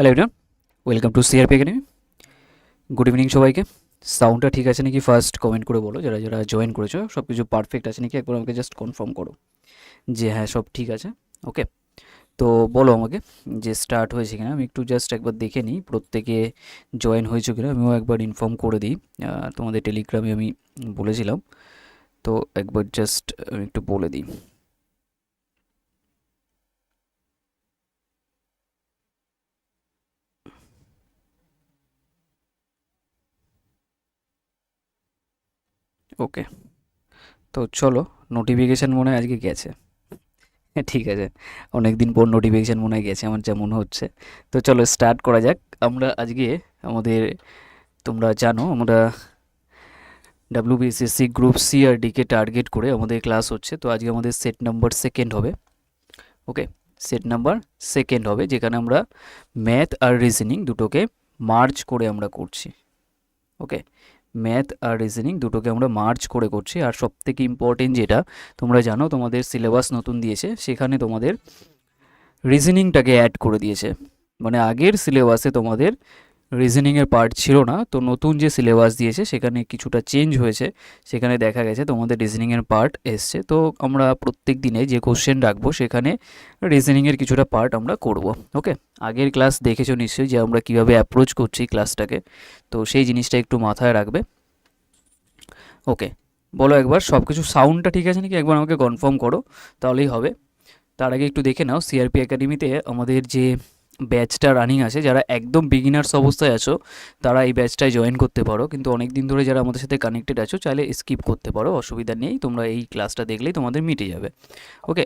Hello everyone welcome to CRP academy good evening সবাইকে। সাউন্ডটা ঠিক আছে নাকি? ফার্স্ট কমেন্ট করে বলো। যারা যারা জয়েন করেছ সব কিছু পারফেক্ট আছে নাকি? একবার আমাকে জাস্ট কনফার্ম করো যে হ্যাঁ সব ঠিক আছে। ওকে তো বলো আমাকে যে স্টার্ট হয়েছে কিনা। আমি একটু জাস্ট একবার দেখে নিই প্রত্যেকে জয়েন হয়েছে কিনা। আমিও একবার ইনফর্ম করে দিই। তোমাদের টেলিগ্রামে আমি বলেছিলাম। তো একবার জাস্ট আমি একটু বলে দিই। ওকে। তো চলো নোটিফিকেশান মনে হয় আজকে গেছে। হ্যাঁ ঠিক আছে। অনেক দিন পর নোটিফিকেশান মনে হয় গেছে, আমার যা মনে হচ্ছে। তো চলো স্টার্ট করা যাক। আমরা আজকে আমাদের, তোমরা জানো, আমরা ডাব্লিউবিএসএসসি গ্রুপ সি আর ডিকে টার্গেট করে আমাদের ক্লাস হচ্ছে। তো আজকে আমাদের সেট নাম্বার সেকেন্ড হবে। ওকে সেট নাম্বার সেকেন্ড হবে, যেখানে আমরা ম্যাথ আর রিজনিং দুটোকে মার্চ করে আমরা করছি। ওকে ম্যাথ আর রিজনিং দুটোকে আমরা মার্চ করে করছি। আর সব থেকে ইম্পর্টেন্ট যেটা, তোমরা জানো তোমাদের সিলেবাস নতুন দিয়েছে, সেখানে তোমাদের রিজনিংটাকে অ্যাড করে দিয়েছে। মানে আগের সিলেবাসে তোমাদের রিজনিংয়ের পার্ট ছিল না। তো নতুন যে সিলেবাস দিয়েছে, সেখানে কিছুটা চেঞ্জ হয়েছে। সেখানে দেখা গেছে তোমাদের রিজনিংয়ের পার্ট এসছে। তো আমরা প্রত্যেক দিনে যে কোশ্চেন রাখব, সেখানে রিজনিংয়ের কিছুটা পার্ট আমরা করব। ওকে আগের ক্লাস দেখেছ নিশ্চয়ই যে আমরা কীভাবে অ্যাপ্রোচ করছি ক্লাসটাকে তো সেই জিনিসটা একটু মাথায় রাখবে। ওকে বলো একবার সব কিছু সাউন্ডটা ঠিক আছে নাকি? একবার আমাকে কনফার্ম করো, তাহলেই হবে। তার আগে একটু দেখে নাও সিআরপি একাডেমিতে আমাদের যে ব্যাচটা রানিং আছে। যারা একদম বিগিনার্স অবস্থায় আছো, তারা এই ব্যাচটায় জয়েন করতে পারো। কিন্তু অনেক দিন ধরে যারা আমাদের সাথে কানেক্টেড আছো, চাইলে স্কিপ করতে পারো, অসুবিধা নেই। তোমরা এই ক্লাসটা দেখলেই তোমাদের মিটে যাবে। ওকে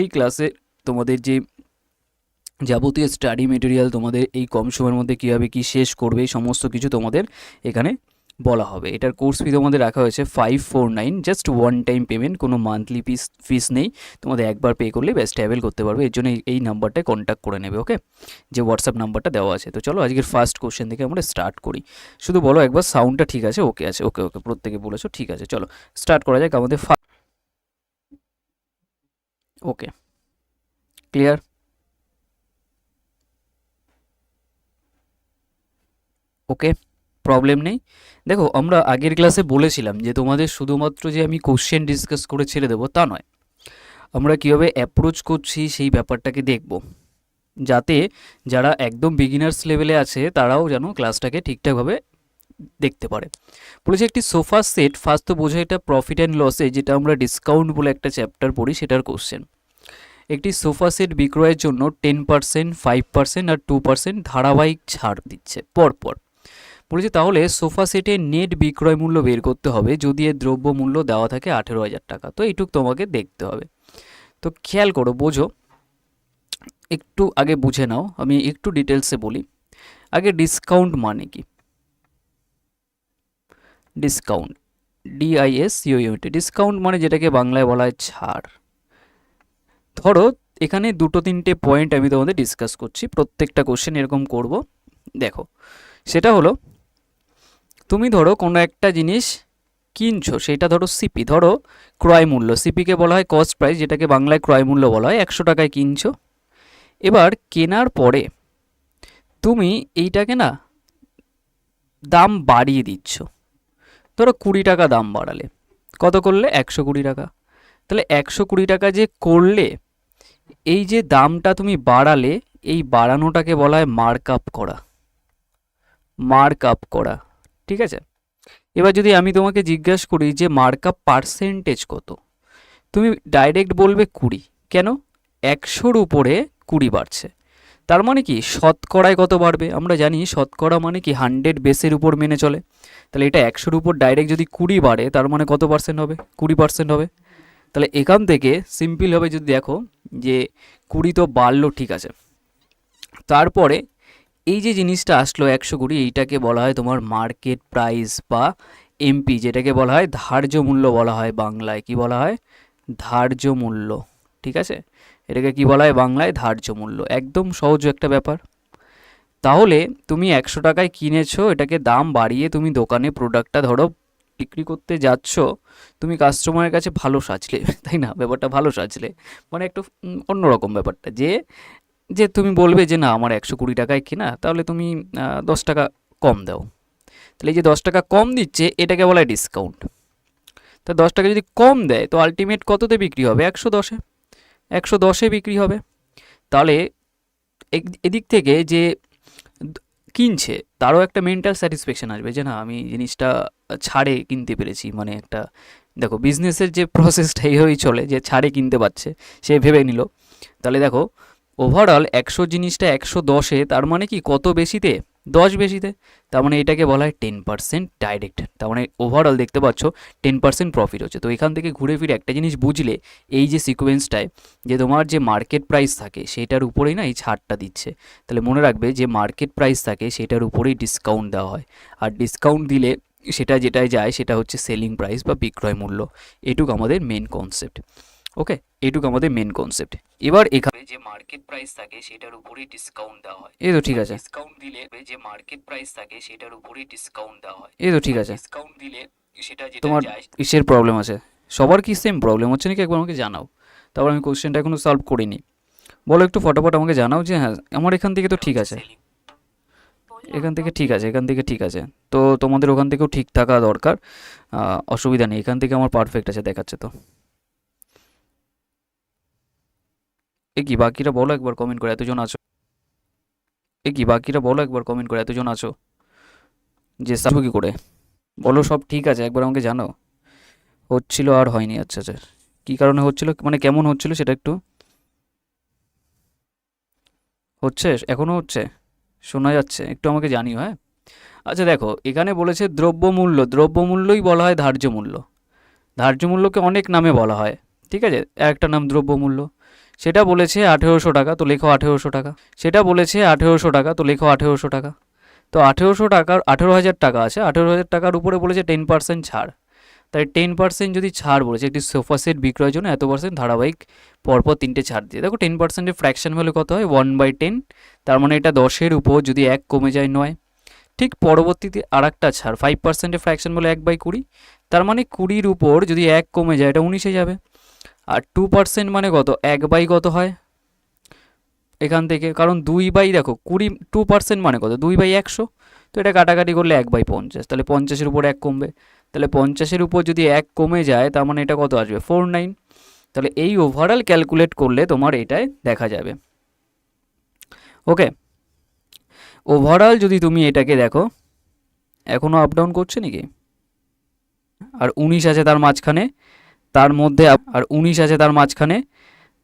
এই ক্লাসে তোমাদের যে যাবতীয় স্টাডি মেটেরিয়াল তোমাদের এই কম সময়ের মধ্যে কীভাবে কী শেষ করবে, এই সমস্ত কিছু তোমাদের এখানে বলা হবে। এটার কোর্স ফি তোমাদের রাখা হয়েছে five four nine just one time payment কোনো মান্থলি ফিস ফিস নেই। তোমাদের একবার পে করলে ব্যাস ট্রাভেল করতে পারবে। এর জন্য এই- নাম্বারটায় কন্ট্যাক্ট করে নেবে ওকে যে হোয়াটসঅ্যাপ নাম্বারটা দেওয়া আছে। তো চলো আজকের ফার্স্ট কোশ্চেন থেকে আমরা স্টার্ট করি। শুধু বলো একবার সাউন্ডটা ঠিক আছে? ওকে আছে। ওকে ওকে প্রত্যেকে বলেছ, ঠিক আছে, চলো। স্টার্ট করা যাক আমাদের ওকে ক্লিয়ার ওকে প্রবলেম নেই। দেখো, আমরা আগের ক্লাসে বলেছিলাম যে তোমাদের শুধুমাত্র যে আমি কোশ্চেন ডিসকাস করে ছেড়ে দেবো তা নয়। আমরা কীভাবে অ্যাপ্রোচ করছি সেই ব্যাপারটাকে দেখব। যাতে যারা একদম বিগিনার্স লেভেলে আছে, তারাও যেন ক্লাসটাকে ঠিকঠাকভাবে দেখতে পারে। বলেছে একটি সোফা সেট ফার্স্ট তো বোঝা এটা প্রফিট অ্যান্ড লসে যেটা আমরা ডিসকাউন্ট বলে একটা চ্যাপ্টার পড়ি, সেটার কোশ্চেন একটি সোফা সেট বিক্রয়ের জন্য টেন পার্সেন্ট ফাইভ পার্সেন্ট আর টু পার্সেন্ট ধারাবাহিক ছাড় দিচ্ছে, পরপর। বলেছে তাহলে সোফা সেটের নেট বিক্রয় মূল্য বের করতে হবে, যদি এর দ্রব্য মূল্য দেওয়া থাকে আঠেরো হাজার টাকা। তো এইটুক তোমাকে দেখতে হবে। তো খেয়াল করো, বোঝো। একটু আগে বুঝে নাও, আমি একটু ডিটেলসে বলি। আগে ডিসকাউন্ট মানে কি? ডিসকাউন্ট ডিআইএস ইউইউটি ডিসকাউন্ট মানে যেটাকে বাংলায় বলা হয় ছাড়। ধরো, এখানে দুটো তিনটে পয়েন্ট আমি তোমাদের ডিসকাস করছি, প্রত্যেকটা কোশ্চেন এরকম করব। দেখো, সেটা হলো তুমি ধরো কোনো একটা জিনিস কিনছো, সেটা ধরো সিপি ধরো ক্রয় মূল্য। সিপিকে বলা হয় কস্ট প্রাইস যেটাকে বাংলায় ক্রয় মূল্য বলা হয়, একশো টাকায় কিনছো। এবার কেনার পরে তুমি এইটাকে না দাম বাড়িয়ে দিচ্ছ। ধরো কুড়ি টাকা দাম বাড়ালে। কত করলে? একশো কুড়ি টাকা। তাহলে একশো কুড়ি টাকা যে করলে, এই যে দামটা তুমি বাড়ালে, এই বাড়ানোটাকে বলা হয় মার্ক আপ করা। মার্ক আপ করা। ঠিক আছে? এবার যদি আমি তোমাকে জিজ্ঞেস করি যে মার্ক আপ পার্সেন্টেজ কত, তুমি ডাইরেক্ট বলবে কুড়ি। কেন? একশোর উপরে কুড়ি বাড়ছে। তার মানে কি? শতকরায় কত বাড়বে? আমরা জানি শতকরা মানে কি হান্ড্রেড বেসের উপর মেনে চলে। তাহলে এটা একশোর উপর ডাইরেক্ট যদি কুড়ি বাড়ে, তার মানে কত পার্সেন্ট হবে? কুড়ি পার্সেন্ট হবে। তাহলে এখান থেকে সিম্পল হবে যদি দেখো যে কুড়ি তো বাড়লো, ঠিক আছে। তারপরে এই যে জিনিসটা আসলো একশো কুড়ি, এইটাকে বলা হয় তোমার মার্কেট প্রাইস বা এমপি যেটাকে বলা হয় ধার্য মূল্য বলা হয় বাংলায়। কি বলা হয়? ধার্য মূল্য, ঠিক আছে? এটাকে কি বলা হয় বাংলায়? ধার্য মূল্য। একদম সহজ একটা ব্যাপার। তাহলে তুমি একশো টাকায় কিনেছো, এটাকে দাম বাড়িয়ে তুমি দোকানে প্রোডাক্টটা ধরো বিক্রি করতে যাচ্ছ, তুমি কাস্টমারের কাছে ভালো সাজলে, তাই না? ব্যাপারটা ভালো সাজলে। মানে একটু অন্যরকম ব্যাপারটা। যে যে তুমি বলবে যে না, আমার একশো কুড়ি টাকায় কেনা, তাহলে তুমি দশ টাকা কম দাও। তাহলে এই যে দশ টাকা কম দিচ্ছে, এটাকে বলা হয় ডিসকাউন্ট তা দশ টাকা যদি কম দেয়, তো আলটিমেট কততে বিক্রি হবে? একশো দশে। একশো দশে বিক্রি হবে। তাহলে এদিক থেকে যে কিনছে, তারও একটা মেন্টাল স্যাটিসফ্যাকশন আসবে যে না, আমি জিনিসটা ছাড়ে কিনতে পেরেছি। মানে একটা, দেখো বিজনেসের যে প্রসেসটা এইভাবেই চলে, যে ছাড়ে কিনতে পারছে, সে ভেবে নিল। তাহলে দেখো ওভারঅল একশো জিনিসটা একশো দশে, তার মানে কি কত বেশিতে? দশ বেশিতে। তার মানে এটাকে বলা হয় টেন পার্সেন্ট ডাইরেক্ট তার মানে ওভারঅল দেখতে পাচ্ছ টেন পার্সেন্ট প্রফিট হচ্ছে। তো এখান থেকে ঘুরে ফিরে একটা জিনিস বুঝলে, এই যে সিকোয়েন্সটায় যে তোমার যে মার্কেট প্রাইস থাকে, সেটার উপরেই না এই ছাড়টা দিচ্ছে। তাহলে মনে রাখবে যে মার্কেট প্রাইস থাকে, সেটার উপরেই ডিসকাউন্ট দেওয়া হয়। আর ডিসকাউন্ট দিলে সেটা যেটায় যায়, সেটা হচ্ছে সেলিং প্রাইস বা বিক্রয় মূল্য। এটুকু আমাদের মেন কনসেপ্ট ওকে এটুকু আমাদের মেন কনসেপ্ট এবার এখানে যে মার্কেট প্রাইস থাকে সেটার উপরেই ডিসকাউন্ট দেওয়া হয়। এই তো ঠিক আছে। ডিসকাউন্ট দিলে যে মার্কেট প্রাইস থাকে সেটার উপরেই ডিসকাউন্ট দেওয়া হয়। এই তো ঠিক আছে। ডিসকাউন্ট দিলে সেটা যেটা তোমার কিসের প্রবলেম আছে? সবার কি সেম প্রবলেম হচ্ছে নাকি? একবার আমাকে জানাও। তারপর আমি কোশ্চেনটা এখনও সলভ করিনি। বলো একটু ফটাফট আমাকে জানাও যে হ্যাঁ আমার এখান থেকে তো ঠিক আছে। এখান থেকে ঠিক আছে এখান থেকে ঠিক আছে। তো তোমাদের ওখান থেকেও ঠিক থাকা দরকার। অসুবিধা নেই। এখান থেকে আমার পারফেক্ট আছে দেখাচ্ছে তো। এ কি বাকিরা বলো একবার কমেন্ট করে, এতজন আছো? এ কি বাকিরা বলো একবার কমেন্ট করে, এতজন আছো? যে সাবো কি করে। বলো সব ঠিক আছে, একবার আমাকে জানাও। হচ্ছিল আর হয়নি আচ্ছা আচ্ছা। কী কারণে হচ্ছিল মানে কেমন হচ্ছিল সেটা একটু? হচ্ছে? এখনও হচ্ছে? শোনা যাচ্ছে, একটু আমাকে জানিও হ্যাঁ? আচ্ছা দেখো, এখানে বলেছে দ্রব্যমূল্য। দ্রব্যমূল্যই বলা হয় ধার্য মূল্য ধার্য মূল্যকে অনেক নামে বলা হয়। ঠিক আছে? একটা নাম দ্রব্যমূল্য সেটা বলেছে আঠেরোশো টাকা, তো লেখো আঠেরোশো টাকা। সেটা বলেছে আঠেরোশো টাকা, তো লেখো আঠেরোশো টাকা। তো আঠেরোশো টাকার, আঠেরো হাজার টাকা আছে, আঠেরো হাজার টাকার উপরে বলেছে টেন পার্সেন্ট ছাড়। তাই টেন পার্সেন্ট যদি ছাড় বলেছে, একটি সোফা সেট বিক্রয়ের জন্য এত পার্সেন্ট ধারাবাহিক পরপর তিনটে ছাড় দিয়ে। দেখো টেন পার্সেন্টের ফ্র্যাকশন ভ্যালু কত হয়? ওয়ান বাই টেন, তার মানে এটা দশের উপর যদি এক কমে যায় নয়। ঠিক পরবর্তীতে আর একটা ছাড়, ফাইভ পার্সেন্টের ফ্র্যাকশন বলে এক বাই কুড়ি, তার মানে কুড়ির উপর যদি এক কমে যায়, এটা উনিশে যাবে। আর টু পার্সেন্ট মানে কত? এক বাই কত হয়? এখান থেকে, কারণ দুই বাই দেখো, কুড়ি টু পার্সেন্ট মানে কত? দুই বাই একশো? তো এটা কাটাকাটি করলে এক বাই পঞ্চাশ। তাহলে পঞ্চাশের উপর এক কমবে। তাহলে পঞ্চাশের উপর যদি এক কমে যায়, তার মানে এটা কত আসবে? ফোর নাইন তাহলে এই ওভারঅল ক্যালকুলেট করলে তোমার এটাই দেখা যাবে। ওকে? ওভারঅল যদি তুমি এটাকে দেখো এখনও আপ ডাউন করছে নাকি? আর উনিশ আছে তার মাঝখানে। তার মধ্যে আর উনিশ আছে তার মাঝখানে,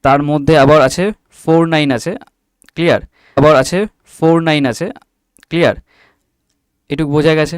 তার মধ্যে আবার আছে ফোর নাইন আছে ক্লিয়ার আবার আছে ফোর নাইন আছে ক্লিয়ার এটুকু বোঝা গেছে?